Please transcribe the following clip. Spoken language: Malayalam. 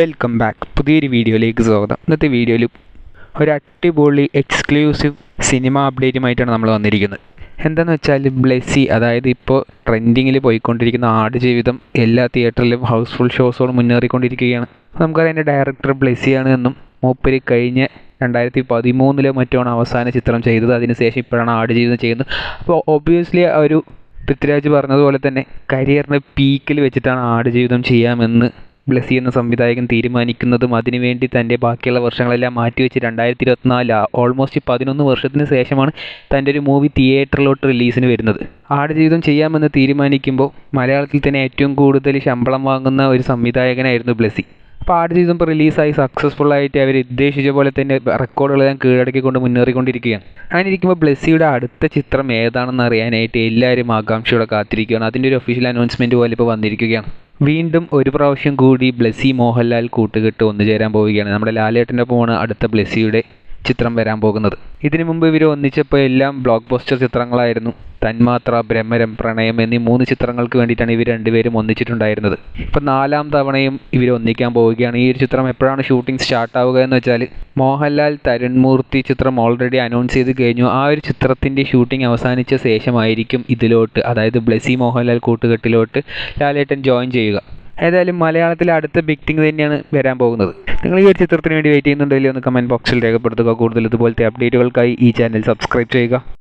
വെൽക്കം ബാക്ക് പുതിയൊരു വീഡിയോയിലേക്ക് സ്വാഗതം. ഇന്നത്തെ വീഡിയോയിൽ ഒരു അടിപൊളി എക്സ്ക്ലൂസീവ് സിനിമ അപ്ഡേറ്റുമായിട്ടാണ് നമ്മൾ വന്നിരിക്കുന്നത്. എന്താണെന്ന് വെച്ചാൽ ബ്ലെസ്സി അതായത് ഇപ്പോൾ ട്രെൻഡിങ്ങിൽ പോയിക്കൊണ്ടിരിക്കുന്ന ആട് ജീവിതം എല്ലാ തിയേറ്ററിലും ഹൗസ്ഫുൾ ഷോസോട് മുന്നേറിക്കൊണ്ടിരിക്കുകയാണ്. നമുക്കറിയാം എന്റെ ഡയറക്ടർ ബ്ലെസ്സിയാണ് എന്നും മൂപ്പര് കഴിഞ്ഞ രണ്ടായിരത്തി പതിമൂന്നിലോ മറ്റോണ് അവസാന ചിത്രം ചെയ്തത്. അതിനുശേഷം ഇപ്പോഴാണ് ആടുജീവിതം ചെയ്യുന്നത്. അപ്പോൾ ഒബ്വിയസ്ലി ഒരു പൃഥ്വിരാജ് പറഞ്ഞതുപോലെ തന്നെ കരിയറിന്റെ പീക്കിൽ വെച്ചിട്ടാണ് ആട് ജീവിതം ചെയ്യാമെന്ന് ബ്ലെസ്സി എന്ന സംവിധായകൻ തീരുമാനിക്കുന്നതും അതിനുവേണ്ടി തന്റെ ബാക്കിയുള്ള വർഷങ്ങളെല്ലാം മാറ്റിവെച്ച് രണ്ടായിരത്തി ഇരുപത്തിനാല് ഓൾമോസ്റ്റ് പതിനൊന്ന് വർഷത്തിന് ശേഷമാണ് തന്റെ ഒരു മൂവി തിയേറ്ററിലോട്ട് റിലീസിന് വരുന്നത്. ആടുജീവിതം ചെയ്യാമെന്ന് തീരുമാനിക്കുമ്പോൾ മലയാളത്തിൽ തന്നെ ഏറ്റവും കൂടുതൽ ശമ്പളം വാങ്ങുന്ന ഒരു സംവിധായകനായിരുന്നു ബ്ലെസ്സി അപ്പോൾ ആടുജീവിതം ഇപ്പോൾ റിലീസായി ആയിട്ട് അവർ ഉദ്ദേശിച്ച പോലെ തന്നെ റെക്കോർഡുകളെല്ലാം കീഴടക്കിക്കൊണ്ട് മുന്നേറിക്കൊണ്ടിരിക്കുകയാണ്. അങ്ങനെ ഇരിക്കുമ്പോൾ ബ്ലെസ്സിയുടെ അടുത്ത ചിത്രം ഏതാണെന്ന് അറിയാനായിട്ട് എല്ലാവരും ആകാംക്ഷയോടെ കാത്തിരിക്കുകയാണ്. അതിന്റെ ഒരു ഒഫീഷ്യൽ അനൗൺസ്മെന്റ് പോലെ ഇപ്പോൾ വന്നിരിക്കുകയാണ്. വീണ്ടും ഒരു പ്രാവശ്യം കൂടി ബ്ലെസ്സി മോഹൻലാൽ കൂട്ടുകെട്ട് ഒന്നുചേരാൻ പോവുകയാണ്. നമ്മുടെ ലാലേട്ടന്റെ ഒപ്പമാണ് അടുത്ത ബ്ലെസ്സിയുടെ ചിത്രം വരാൻ പോകുന്നത്. ഇതിനു മുമ്പ് ഇവർ ഒന്നിച്ചപ്പോൾ എല്ലാം ബ്ലോക്ക് ബസ്റ്റർ ചിത്രങ്ങളായിരുന്നു. തന്മാത്ര ബ്രഹ്മരം പ്രണയം എന്നീ മൂന്ന് ചിത്രങ്ങൾക്ക് വേണ്ടിയിട്ടാണ് ഇവർ രണ്ടുപേരും ഒന്നിച്ചിട്ടുണ്ടായിരുന്നത്. ഇപ്പം നാലാം തവണയും ഇവർ ഒന്നിക്കാൻ പോവുകയാണ്. ഈ ഒരു ചിത്രം എപ്പോഴാണ് ഷൂട്ടിംഗ് സ്റ്റാർട്ട് ആവുക എന്ന് വെച്ചാൽ മോഹൻലാൽ തരുൺമൂർത്തി ചിത്രം ഓൾറെഡി അനൗൺസ് ചെയ്ത് കഴിഞ്ഞു. ആ ഒരു ചിത്രത്തിന്റെ ഷൂട്ടിംഗ് അവസാനിച്ച ശേഷമായിരിക്കും ഇതിലോട്ട് അതായത് ബ്ലെസി മോഹൻലാൽ കൂട്ടുകെട്ടിലോട്ട് ലാലേട്ടൻ ജോയിൻ ചെയ്യുക. ഏതായാലും മലയാളത്തിലെ അടുത്ത ബിഗ് തിങ് തന്നെയാണ് വരാൻ പോകുന്നത്. നിങ്ങൾ ഈ ഒരു ചിത്രത്തിന് വേണ്ടി വെയിറ്റ് ചെയ്യുന്നുണ്ടെങ്കിൽ ഒന്ന് കമന്റ് ബോക്സിൽ രേഖപ്പെടുത്തുക. കൂടുതൽ ഇതുപോലത്തെ അപ്ഡേറ്റുകൾക്കായി ഈ ചാനൽ സബ്സ്ക്രൈബ് ചെയ്യുക.